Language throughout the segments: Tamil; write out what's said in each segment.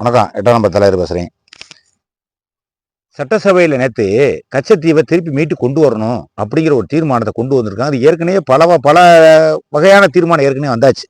வணக்கம். எட்டாம் நம்பர் தலைவர் பேசுகிறேன் சட்டசபையில் நேற்று கச்சத்தீவை திருப்பி மீட்டு கொண்டு வரணும் அப்படிங்கிற ஒரு தீர்மானத்தை கொண்டு வந்திருக்காங்க. அது ஏற்கனவே பல பல வகையான தீர்மானம் ஏற்கனவே வந்தாச்சு.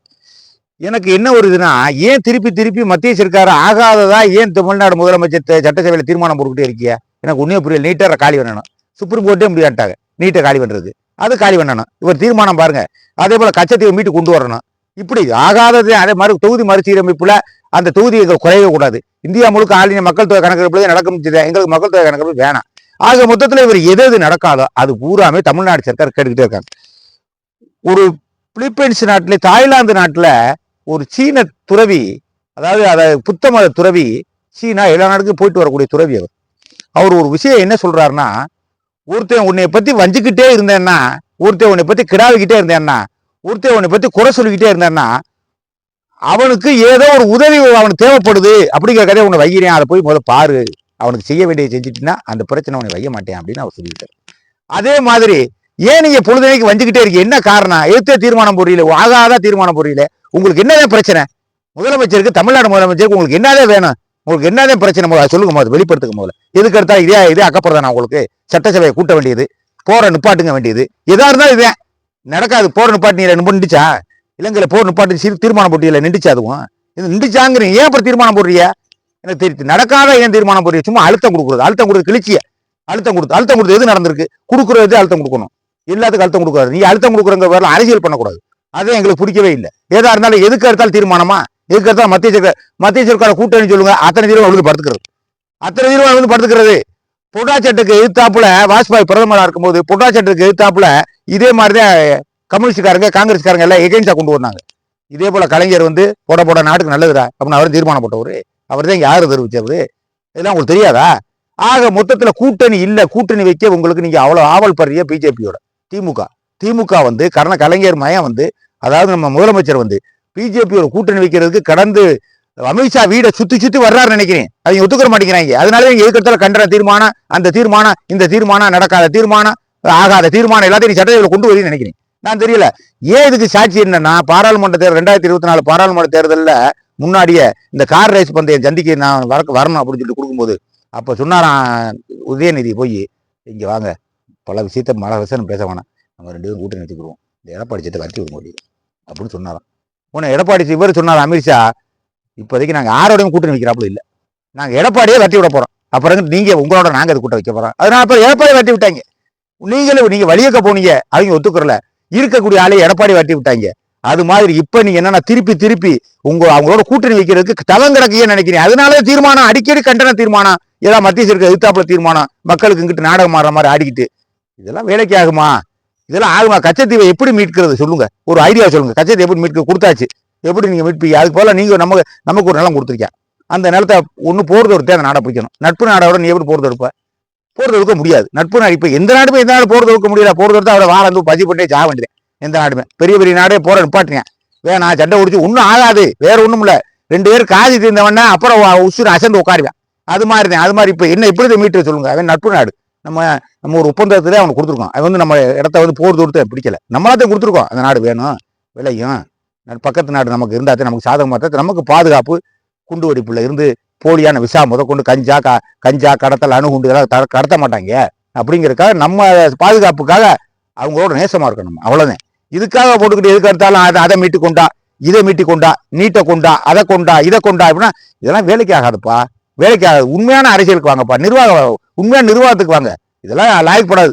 எனக்கு என்ன ஒரு இதுனா ஏன் திருப்பி திருப்பி மத்திய சர்க்கார் ஆகாததா ஏன் தமிழ்நாடு முதலமைச்சர் சட்டசபையில் தீர்மானம் போட்டுக்கிட்டே இருக்கியா? எனக்கு ஒன்றே புரியல. நீட்டாக காலி பண்ணணும். சுப்ரீம் கோர்ட்டே முடியாட்டாங்க நீட்டை காலி பண்ணுறது அது காலி பண்ணணும். இவர் தீர்மானம் பாருங்க. அதே போல் கச்சத்தீவை மீட்டு கொண்டு வரணும். இப்படி ஆகாதது அதே மாதிரி தொகுதி மறுசீரமைப்பில் அந்த தொகுதி குறையவே கூடாது. இந்தியா முழுக்க ஆளுநர் மக்கள் தொகை கணக்கெடுப்பு நடக்கும் எங்களுக்கு மக்கள் தொகை கணக்கெடுப்பு வேணாம். ஆக மொத்தத்தில் இவர் எது எது நடக்காதோ அது பூராமே தமிழ்நாடு சர்க்கார் கேட்டுக்கிட்டே இருக்காங்க. ஒரு பிலிப்பைன்ஸ் நாட்டில் தாய்லாந்து நாட்டில் ஒரு சீன துறவி அதாவது அதை புத்த மத துறவி சீனா எல்லா நாட்டுக்கும் போயிட்டு வரக்கூடிய துறவி அவர். அவர் ஒரு விஷயம் என்ன சொல்றாருன்னா ஒருத்தன் உன்னை பத்தி வஞ்சிக்கிட்டே இருந்தேன்னா ஒருத்தன் உன்னை பத்தி கிடாவிக்கிட்டே இருந்தேன்னா ஒருத்தன் உன்னை பத்தி குறை சொல்லிக்கிட்டே இருந்தேன்னா அவனுக்கு ஏதோ ஒரு உதவி அவனுக்கு தேவைப்படுது அப்படிங்கிற கதையை உன்னை வைக்கிறேன். அதை போய் முதல்ல பாரு. அவனுக்கு செய்ய வேண்டியது செஞ்சுட்டுனா அந்த பிரச்சனை அவனை வைய மாட்டேன் அப்படின்னு அவர் சொல்லிவிட்டார் அதே மாதிரி ஏன் நீங்கள் பொழுதுனைக்கு வஞ்சிக்கிட்டே இருக்கீங்க? என்ன காரணம்? எடுத்த தீர்மானம் புரியல. ஆகாத தீர்மானம் புரியல. உங்களுக்கு என்னதான் பிரச்சனை? முதலமைச்சருக்கு தமிழ்நாடு முதலமைச்சருக்கு உங்களுக்கு என்னதான் வேணும்? உங்களுக்கு என்னதான் பிரச்சனை முதல்ல? சொல்லுங்க முதல்ல வெளிப்படுத்துங்க முதல்ல. எதுக்கு எடுத்தா இதே இதே அக்கப்படுறதா உங்களுக்கு. சட்டசபையை கூட்ட வேண்டியது போற நிப்பாட்டுங்க வேண்டியது. எதா இருந்தாலும் இதே. நடக்காது. போற நிப்பாட்டு நீ நின்றுச்சா இலங்கையில் போர் நிப்பாட்டு சிறு தீர்மானம் போட்டியில நின்றுச்சு அதுவும். இது நின்றுச்சாங்கிறீங்க. ஏன் அப்புறம் தீர்மானம் போடுறீங்க? எனக்கு தெரியுது நடக்காத ஏன் தீர்மானம் போடுறீங்க? சும்மா அழுத்தம் கொடுக்குறது. அழுத்தம் கொடுத்து கிழிச்சிய. அழுத்தம் கொடுத்து அழுத்தம் கொடுத்து எது நடந்திருக்கு? கொடுக்குறது அழுத்தம் கொடுக்கணும். எல்லாத்துக்கும் அழுத்தம் கொடுக்காது. நீ அழுத்தம் கொடுக்குறங்க பேர்ல அரசியல் பண்ணக்கூடாது. அது எங்களுக்கு பிடிக்கவே இல்லை. ஏதா இருந்தாலும் எதுக்கு எடுத்தாலும் தீர்மானமா? எதுக்கு எடுத்தாலும் மத்திய சர்க்கார் மத்திய சர்க்கார கூட்டணி சொல்லுங்க. அத்தனை தீர்மானம் விழுந்து படுத்துக்கிறது. அத்தனை தீர்மானம் விழுந்து படுத்துக்கிறது. பொட்டாச்சட்டுக்கு எதிர்த்தாப்புல வாஜ்பாய் பிரதமராக இருக்கும்போது பொட்டாச்சட்டுக்கு எதிர்த்தாப்புல இதே மாதிரிதான் கம்யூனிஸ்ட்காரங்க காங்கிரஸ்காரங்க எல்லாம் எகென்ஸ்டா கொண்டு வந்தாங்க. இதே போல கலைஞர் வந்து போட போட நாட்டுக்கு நல்லதுடா அப்படின்னு அவர் தீர்மானம் போட்டவர் அவர் தான் இங்கே ஆறு தெரிவித்தவர்? இதெல்லாம் உங்களுக்கு தெரியாதா? ஆக மொத்தத்தில் கூட்டணி இல்லை கூட்டணி வைக்க உங்களுக்கு நீங்கள் அவ்வளோ ஆவல் படுறிய பிஜேபியோட திமுக. திமுக வந்து கரண கலைஞர் மயம் வந்து அதாவது நம்ம முதலமைச்சர் வந்து பிஜேபியோட கூட்டணி வைக்கிறதுக்கு கடந்து அமித்ஷா வீடை சுற்றி சுற்றி வர்றாரு நினைக்கிறேன். அவங்க ஒத்துக்கிற மாட்டேங்கிறாங்க. அதனால எதுக்கத்துல கண்டன தீர்மானம் அந்த தீர்மானம் இந்த தீர்மானம் நடக்காத தீர்மானம் ஆகாத தீர்மானம் எல்லாத்தையும் நீ சட்டத்தில் கொண்டு வரீன்னு நினைக்கிறேன். நான் தெரியல. ஏன் இதுக்கு சாட்சி என்னன்னா பாராளுமன்ற தேர்தல் ரெண்டாயிரத்தி இருபத்தி நாலு பாராளுமன்ற தேர்தலில் முன்னாடியே இந்த கார் ரேஸ் பந்தயம் சந்திக்க நான் வர வரணும் அப்படின்னு சொல்லிட்டு கொடுக்கும்போது அப்போ சொன்னாரான் உதயநிதி போய் இங்கே வாங்க. பல விஷயத்த மழை விஷயம் பேச வேணாம். நம்ம ரெண்டு பேரும் கூட்டணி வச்சுக்கிடுவோம் இந்த எடப்பாடி சேர்த்து கட்டி விட முடியும் அப்படின்னு சொன்னாராம். உன்னை எடப்பாடி இவர் சொன்னார் அமித்ஷா இப்போதைக்கு நாங்கள் யாரோடையும் கூட்டணி வைக்கிறாப்புல இல்லை. நாங்கள் எடப்பாடியே வெட்டி விட போகிறோம் அப்புறம் நீங்கள் உங்களோட நாங்கள் அது கூட்ட வைக்க போகிறோம் அதனால் அப்புறம் எடப்பாடி வெட்டி விட்டாங்க. நீங்களும் நீங்கள் வழியக்க போனீங்க. அவங்க ஒத்துக்கிறல. இருக்கக்கூடிய ஆளே எடப்பாடி வாட்டி விட்டாங்க. அது மாதிரி இப்ப நீங்க என்னன்னா திருப்பி திருப்பி உங்க அவங்களோட கூட்டணி வைக்கிறதுக்கு தவங்கிடக்கையே நினைக்கிறீங்க. அதனால தீர்மானம் அடிக்கடி கண்டன தீர்மானம் ஏதாவது மத்திய சர்க்கார் எதிர்த்தாப்புல தீர்மானம் மக்களுக்கு இங்கிட்டு நாடகம் ஆடுற மாதிரி ஆடிக்கிட்டு. இதெல்லாம் வேலைக்கு ஆகுமா? இதெல்லாம் ஆகுமா? கச்சத்தீவை எப்படி மீட்கிறது? சொல்லுங்க. ஒரு ஐடியா சொல்லுங்க. கச்சத்தீவை எப்படி மீட்க கொடுத்தாச்சு. எப்படி நீங்க மீட்பீங்க? அதுக்கு போல நீங்க நமக்கு நமக்கு ஒரு நிலம் கொடுத்துருக்கேன் அந்த நிலத்தை ஒன்று போறது ஒருத்தே அந்த நாடை பிடிக்கணும். நட்பு நாடோட நீ எப்படி போறது எடுப்ப? போர் தொடுக்க முடியாது. நட்பு நாடு எந்த நாடுமே எந்த நாடு போர் தொடுக்க முடியல. போர் தொடுத்து அவரை வாழ வந்து பதிவு பண்ணே ஜா வேண்டியது எந்த நாடுமே. பெரிய பெரிய நாடே போற நிப்பாட்டுறேன் வேணாம் சண்டை உடிச்சு ஒன்றும் ஆகாது. வேற ஒன்றும் இல்லை. ரெண்டு பேர் காதி தீர்ந்தவொடனே அப்புறம் வா- உசுறு அசந்து உட்காருவேன். அது மாதிரி தான். அது மாதிரி இப்போ என்ன இப்படி மீட்டு சொல்லுங்க. அவன் நட்பு நாடு. நம்ம நம்ம ஒரு ஒப்பந்தத்திலே அவனுக்கு கொடுத்துருக்கோம். அவன் வந்து நம்ம இடத்த வந்து போர் தொடுத்து பிடிக்கல. நம்மளாத்தையும் கொடுத்துருக்கோம். அந்த நாடு வேணும். விலையும். பக்கத்து நாடு நமக்கு இருந்தால் நமக்கு சாதகமாக நமக்கு பாதுகாப்பு குண்டு வெடிப்புல இருந்து போலியான விசா முதற்கொண்டு கஞ்சா க கஞ்சா கடத்தல் அணுகுண்டு இதெல்லாம் த- கடத்த மாட்டாங்க. அப்படிங்கிறக்காக நம்ம பாதுகாப்புக்காக அவங்களோட நேசமாக இருக்கணும். நம்ம இதுக்காக போட்டுக்கிட்டு எதுக்கு எடுத்தாலும் அதை அதை மீட்டு கொண்டா இதை மீட்டி கொண்டா நீட்டை கொண்டா அதை கொண்டா இதை கொண்டா அப்படின்னா இதெல்லாம் வேலைக்கு ஆகாதுப்பா. வேலைக்கு ஆகாது. உண்மையான அரசியலுக்கு வாங்கப்பா. நிர்வாகம் உண்மையான நிர்வாகத்துக்கு வாங்க. இதெல்லாம் லாயக்கப்படாது